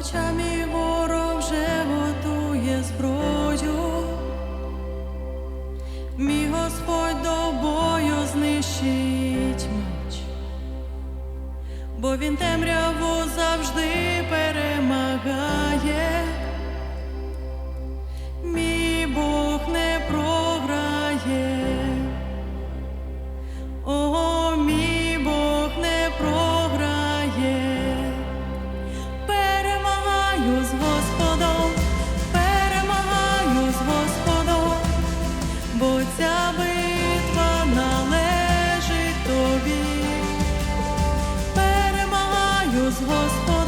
очами ворог вже готує зброю, мій Господь до бою знищить меч, бо він темряв. was for